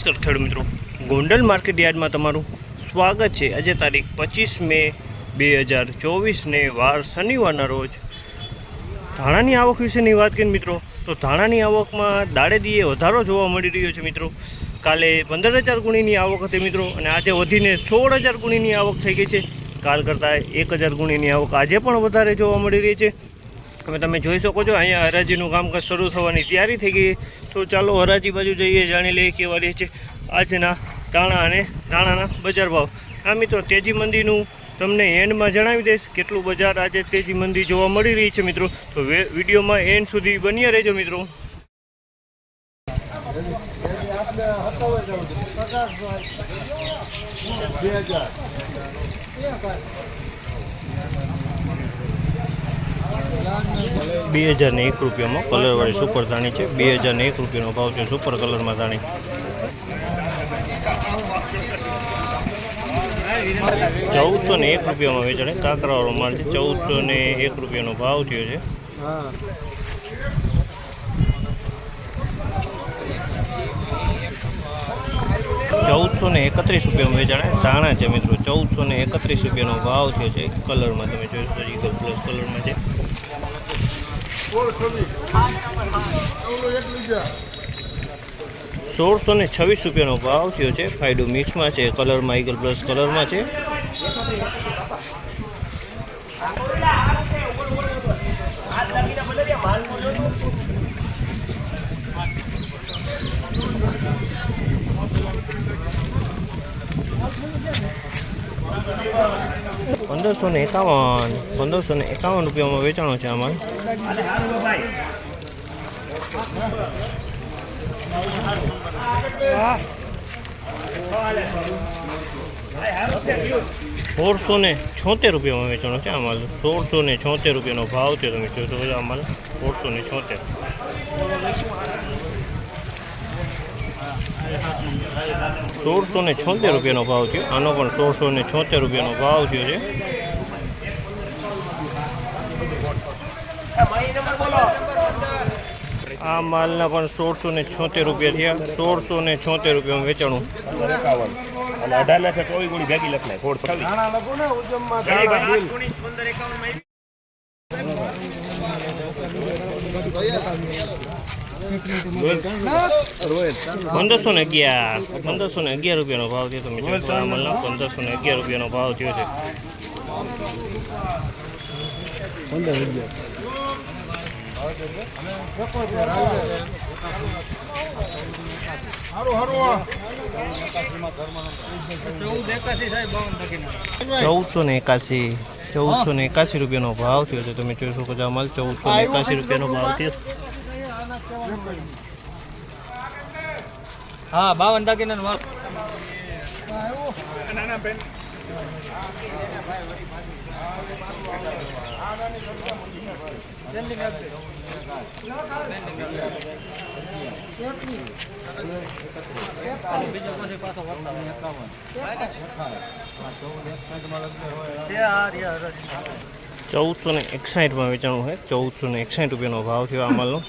નમસ્કાર ખેડૂત મિત્રો. ગોંડલ માર્કેટ યાર્ડમાં તમારું સ્વાગત છે. આજે તારીખ પચીસ મે બે હજાર ચોવીસને વાર શનિવારના રોજ. ધાણાની આવક વિશેની વાત કરીએ મિત્રો, તો ધાણાની આવકમાં દાડે દીએ વધારો જોવા મળી રહ્યો છે મિત્રો. કાલે પંદર હજાર ગુણીની આવક હતી મિત્રો, અને આજે વધીને સોળ હજાર ગુણીની આવક થઈ ગઈ છે. કાલ કરતાં એક હજાર ગુણીની આવક આજે પણ વધારે જોવા મળી રહી છે. હવે તમે જોઈ શકો છો, અહીંયા હરાજીનું કામકાજ શરૂ થવાની તૈયારી થઈ ગઈ. તો ચાલો હરાજી બાજુ જઈએ, જાણી લઈએ કેવા રહે છે આજના દાણા અને દાણાના બજાર ભાવ. આ મિત્રો, તેજી મંદીનું તમને એન્ડમાં જણાવી દઈશ, કેટલું બજાર આજે તેજી મંદી જોવા મળી રહી છે મિત્રો. તો વિડીયોમાં એન્ડ સુધી બન્યા રહેજો મિત્રો. બે હજાર. બે હજાર ને એક રૂપિયામાં કલરવાળી સુપર ધાણી છે. બે હજાર ને એક રૂપિયાનો ભાવ છે સુપર કલરમાં ધાણી. ચૌદસો ને એક રૂપિયામાં વેચાણે કાંકરાવાળો માલ છે. ચૌદસો ને એક રૂપિયાનો ભાવ થયો છે. ચૌદસો ને એકત્રીસ રૂપિયામાં વેચાણે ધાણા છે મિત્રો ચૌદસો ને એકત્રીસ રૂપિયાનો ભાવ થયો છે. કલરમાં તમે જોઈ શકો ઈગલ પ્લસ કલરમાં છે. સોળસો ને છવ્વીસ રૂપિયાનો ભાવ થયો છે. ફાયડો મિક્સમાં છે, કલરમાં ઈગલ પ્લસ કલરમાં છે. પંદરસો ને એકાવન પંદરસો ને એકાવન રૂપિયામાં વેચાણો છે આમાં. સોળસો ને છોતેર રૂપિયામાં વેચાણો છે અમારે સોળસો ને છોતેર રૂપિયાનો ભાવ છે તમે જોશો તો આ સોળસો ને છોતેર. સોળસો ને છોતેર રૂપિયાનો ભાવ થયો. આનો પણ સોળસો ને છોતેર રૂપિયાનો ભાવ થયો છે. આ માલના પણ સોળસો ને છોતેર રૂપિયા થયા. સોળસો ને છોતેર રૂપિયામાં વેચાણું. અને અઢાર ના છે ચોવીસ ગુણી ભેગી લખો પંદરસો ને અગિયાર. પંદરસો ને અગિયાર રૂપિયાનો ભાવ થયો તમે જોશો આ માલના પંદરસો ને અગિયાર રૂપિયાનો ભાવ થયો છે. પંદર હારું ચૌદસો ને એકાસી ચૌદસો ને એકાસી રૂપિયાનો ભાવ થયો છે. તમે જોઈ શકો છો, આ ચૌદસો ને એકાસી રૂપિયાનો ભાવ થયો હા, બાવન દાગીના માલ. ચૌદસો ને એકસાઠમાં વેચાણું છે. ચૌદસો ને એકસાઠ રૂપિયાનો ભાવ થયો આ માલનો.